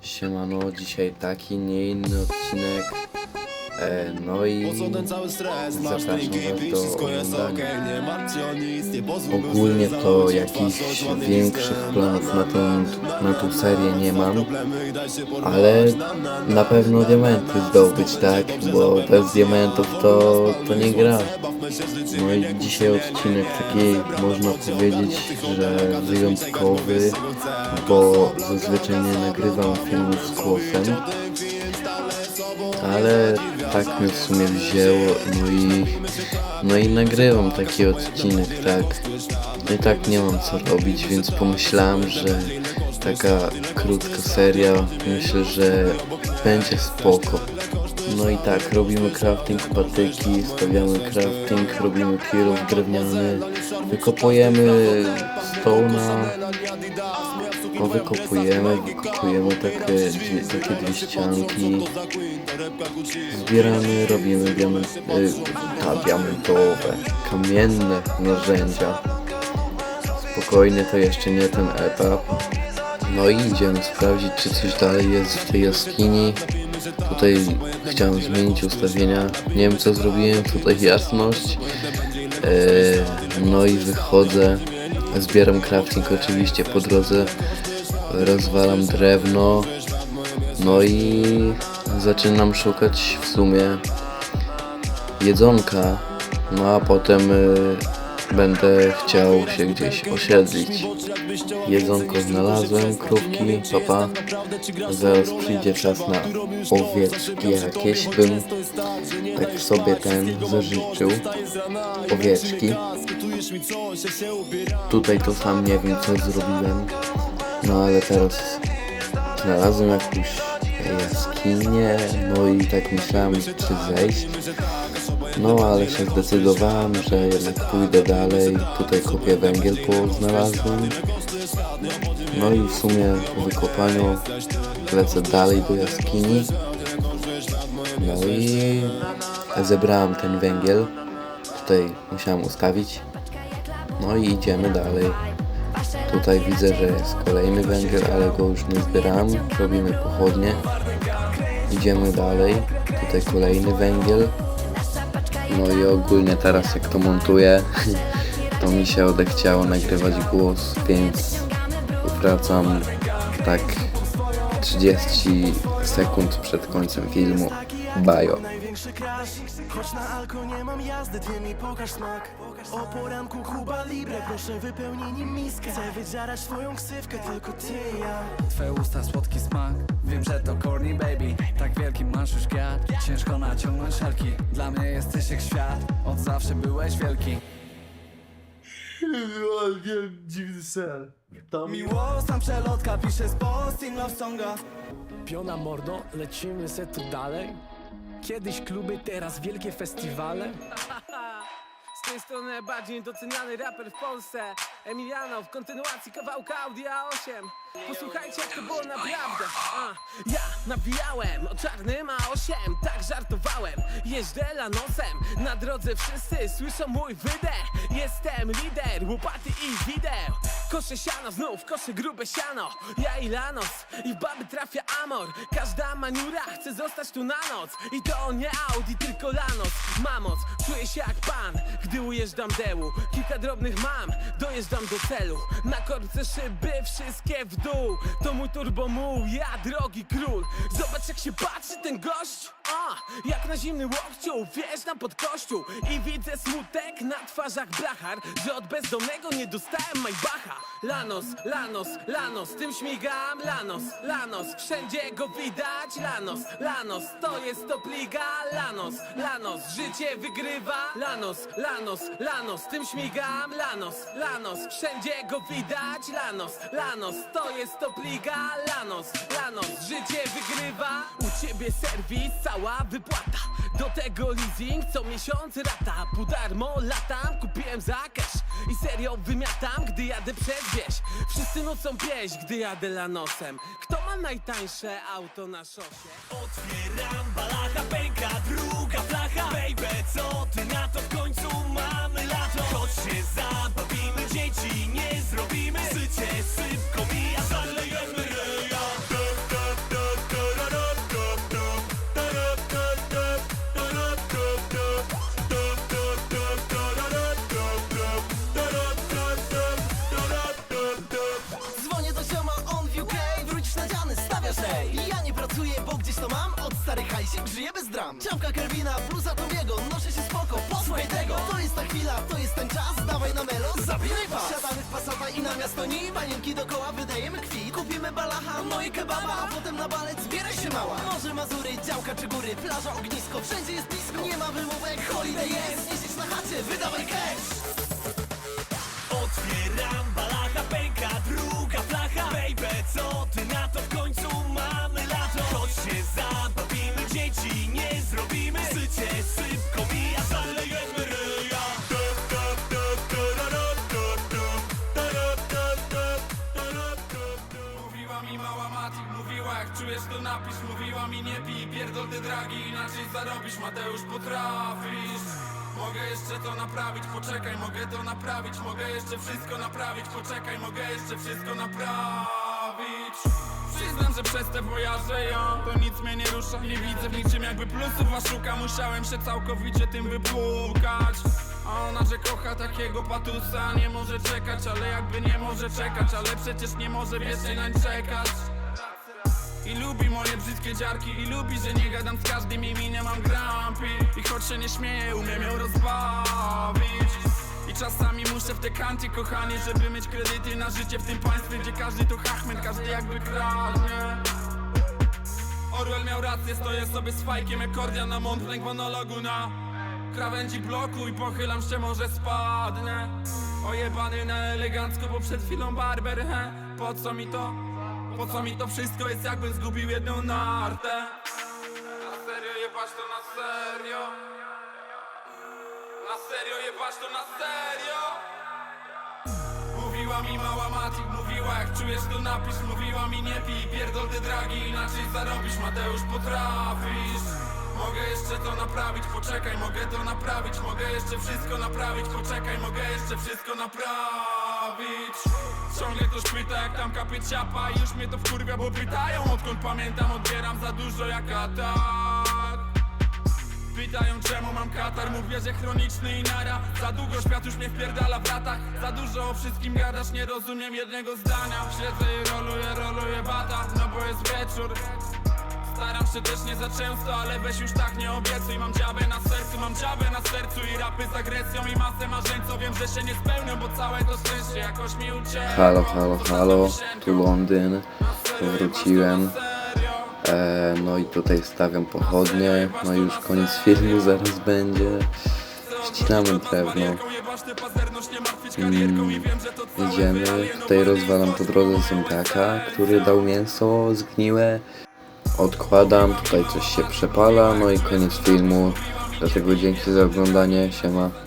Siemano, dzisiaj taki, nie inny odcinek. E, no i Po co ten cały stres? Masz zapraszam drinki, was pić, do wszystko jest okej oglądania. Nie martw się o nic, nie pozwól by Ogólnie to jakichś większych planów na tą, na tą serię nie mam, ale Na, pewno diamenty zdobyć, tak? Bo bez diamentów to, to nie gra. No i dzisiaj odcinek taki, można powiedzieć, że wyjątkowy, bo zazwyczaj nie nagrywam filmów z głosem, ale tak mnie w sumie wzięło, no i, no i nagrywam taki odcinek, tak. I tak nie mam co robić, więc pomyślałem, że taka krótka seria, myślę, że będzie spoko. No i tak, robimy crafting patyki, stawiamy crafting, robimy kilof drewniany, wykopujemy stołna, wykopujemy, wykopujemy takie, dwie- takie dwie ścianki, zbieramy, robimy diament, y, ta, diamentowe, kamienne narzędzia. Spokojnie, to jeszcze nie ten etap. No i idziemy sprawdzić, czy coś dalej jest w tej jaskini. Tutaj chciałem zmienić ustawienia. Nie wiem co zrobiłem, tutaj jasność. E, no i wychodzę. Zbieram crafting oczywiście po drodze. Rozwalam drewno. No i zaczynam szukać w sumie jedzonka. No a potem y, będę chciał się gdzieś osiedlić. Jedzonko znalazłem, krówki, papa. Zaraz przyjdzie czas na owieczki jakieś. Bym tak sobie ten zażyczył. Owieczki. Tutaj to sam nie wiem co zrobiłem. No ale teraz znalazłem jakąś jaskinię. No i tak myślałem czy zejść. No ale się zdecydowałem, że jednak pójdę dalej. Tutaj kopię węgiel, bo znalazłem. No i w sumie po wykopaniu lecę dalej do jaskini. No i zebrałem ten węgiel. Tutaj musiałem ustawić. No i idziemy dalej. Tutaj widzę, że jest kolejny węgiel, ale go już nie zbierałem. Robimy pochodnie. Idziemy dalej. Tutaj kolejny węgiel. No i ogólnie teraz jak to montuję, to mi się odechciało nagrywać głos, więc wracam tak 30 sekund przed końcem filmu. Bajo. Choć na alko nie mam jazdy, ty mi pokaż smak. O poranku Kuba Libre, proszę wypełnij nim miskę. Chcę wydzierać twoją ksywkę, tylko ty i ja. Twe usta słodki smak. Wiem, że to corny baby. Tak wielki masz już gad Ciężko naciągnąć szelki. Dla mnie jesteś jak świat. Od zawsze byłeś wielki. Dziwny sen Miłość tam przelotka Piszę z posting love songa. Piona mordo, lecimy se tu dalej Kiedyś kluby, teraz wielkie festiwale? Z tej strony najbardziej doceniany raper w Polsce Emiliano w kontynuacji kawałka Audi A8 Posłuchajcie jak to było naprawdę. A, Ja nawijałem o czarnym A8 Tak żartowałem, jeżdżę lanosem Na drodze wszyscy słyszą mój wydech. Jestem lider, łopaty i wideł Kosze siano, znów kosze grube siano. Ja i lanos, i w baby trafia amor. Każda maniura chce zostać tu na noc. I to nie Audi, tylko lanos. Ma moc, czuję się jak pan, gdy ujeżdżam dełu Kilka drobnych mam, dojeżdżam do celu. Na korbce szyby, wszystkie w dół. To mój turbo ja drogi król. Zobacz jak się patrzy ten gość Jak na zimny łokciu, wjeżdżam pod kościół I widzę smutek na twarzach blachar Że od bezdomnego nie dostałem Maybacha Lanos, Lanos, Lanos, tym śmigam Lanos, Lanos, wszędzie go widać Lanos, Lanos, to jest top liga Lanos, Lanos, życie wygrywa Lanos, Lanos, Lanos, tym śmigam Lanos, Lanos, wszędzie go widać Lanos, Lanos, to jest top liga Lanos, Lanos, życie wygrywa U ciebie serwis, cała wypłata. Do tego leasing, co miesiąc rata. Pół darmo latam, kupiłem za I serio wymiatam, gdy jadę przez wieś. Wszyscy nucą pieśń, gdy jadę lanosem. Kto ma najtańsze auto na szosie? Otwieram balacha, pęka druga flacha. Baby, co ty na to w końcu? Mamy lato. Chodź się zabawimy, Czapka Kelvina, bluza Tomiego, noszę się spoko, posłuchaj tego. To jest ta chwila, to jest ten czas, dawaj na melo, zabieraj pas. Siadamy w Passata i na miasto nim, panienki dokoła wydajemy kwit Kupimy balacha, no i kebaba, a potem na balet zbieraj się mała. Morze, Mazury, działka czy góry, plaża, ognisko, wszędzie jest blisko. Nie ma wymówek, holiday jest, nie siedź na chacie, wydawaj cash napisz Mówiła mi nie pij, pierdol te dragi Inaczej zarobisz, Mateusz potrafisz. Mogę jeszcze to naprawić, poczekaj, mogę to naprawić Mogę jeszcze wszystko naprawić, poczekaj, mogę jeszcze wszystko naprawić. Przyznam, że przez te wojaże ja To nic mnie nie rusza, nie widzę w niczym jakby plusów A szuka, musiałem się całkowicie tym wypłukać. A ona, że kocha takiego patusa Nie może czekać, ale jakby nie może czekać Ale przecież nie może wiecznie nań czekać i lubi moje brzydkie dziarki I lubi, że nie gadam z każdym i mi nie mam grampi I choć się nie śmieję, umiem ją rozbawić. I czasami muszę w te kanty, kochanie Żeby mieć kredyty na życie w tym państwie Gdzie każdy to hachmet, każdy jakby kradnie. Orwell miał rację, stoję sobie z fajkiem Jak kordia na mądręk monologu na krawędzi bloku I pochylam się, może spadnę. Ojebany na elegancko, bo przed chwilą barber, he. Po co mi to? Po co mi to wszystko jest jakbym zgubił jedną nartę? Na serio jebać to na serio? Na serio jebać to na serio? Mówiła mi mała Matik, mówiła jak czujesz to napisz. Mówiła mi nie pij, pierdol te dragi Inaczej zarobisz, Mateusz potrafisz. Mogę jeszcze to naprawić, poczekaj, mogę to naprawić. Mogę jeszcze wszystko naprawić, poczekaj, mogę jeszcze wszystko naprawić Ciągle ktoś pyta jak tam kapie ciapa I już mnie to wkurwia, bo pytają Odkąd pamiętam, odbieram za dużo jak atak. Pytają czemu mam katar, mówię, że chroniczny i nara. Za długo świat już mnie wpierdala w latach. Za dużo o wszystkim gadasz, nie rozumiem jednego zdania. Siedzę i roluję, roluję bata, no bo jest wieczór Staram się też nie za często, ale weź już tak nie obiecuj Mam dziabę na sercu, mam dziabę na sercu I rapy z agresją i masę marzeń, co wiem, że się nie spełnią Bo całe to szczęście jakoś mi uciekło Halo, halo, halo, tu Londyn, wróciłem. E, no i tutaj stawiam pochodnie, no i już koniec filmu zaraz będzie. Ścinamy drewno. Mm, idziemy, tutaj rozwalam po drodze zębiaka, który dał mięso zgniłe. Odkładam, tutaj coś się przepala, no i koniec filmu. Dlatego dzięki za oglądanie, siema.